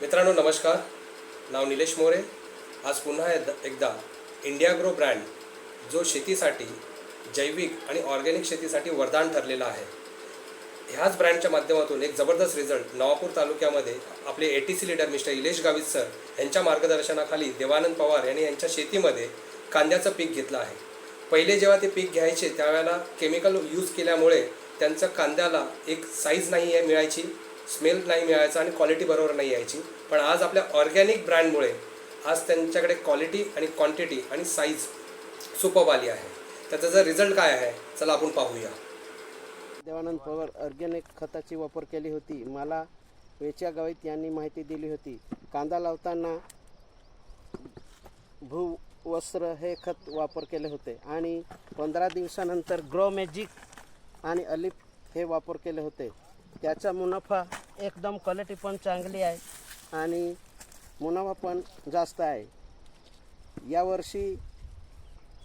मित्रांनो नमस्कार. नाव निलेश मोरे. आज पुन्हा एकदा- इंडिया ग्रो ब्रँड जो शेतीसाठी जैविक आणि ऑर्गॅनिक शेतीसाठी वरदान ठरलेला आहे. ह्याच ब्रँडच्या माध्यमातून एक जबरदस्त रिझल्ट नवापूर तालुक्यामध्ये आपले A T C leader mister Ilesh Gavit sir यांच्या मार्गदर्शनाखाली देवानंद पवार यांनी यांच्या शेतीमध्ये कांद्याचं पीक घेतलं आहे. पहिले जेव्हा ते पीक घ्यायचे त्यावेळेला केमिकल यूज केल्यामुळे त्यांचं कांद्याला एक साईज नाही आहे मिळायची. स्मेल नाही मिळायचा आणि क्वालिटी बरोबर नाही यायची. पण आज आपल्या ऑर्गॅनिक ब्रँडमुळे आज त्यांच्याकडे क्वालिटी आणि क्वांटिटी आणि साईज सुपब आली आहे. त्याचा जर रिझल्ट काय आहे चला आपण पाहूया. देवानंद पवार ऑर्गॅनिक खताची वापर केली होती. मला वेच्या गावीत यांनी माहिती दिली होती. कांदा लावताना भूवस्त्र हे खत वापर केले होते. आणि पंधरा दिवसानंतर ग्रो मॅजिक आणि अलिफ हे वापर केले होते. त्याचा मुनाफा एकदम क्वालिटी पण चांगली आहे आणि मुनाफा पण जास्त आहे. यावर्षी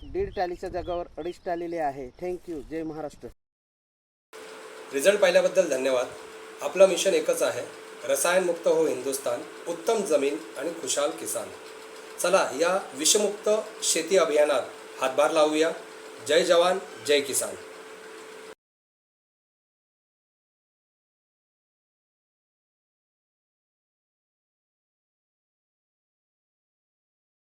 दीड टालीच्या जागावर अडीच टालीले आहे. थँक्यू जय महाराष्ट्र. रिझल्ट पाहिल्याबद्दल धन्यवाद. आपलं मिशन एकच आहे. रसायनमुक्त हो हिंदुस्तान उत्तम जमीन आणि खुशाल किसान. चला या विषमुक्त शेती अभियानात हातभार लावूया. जय जवान जय किसान.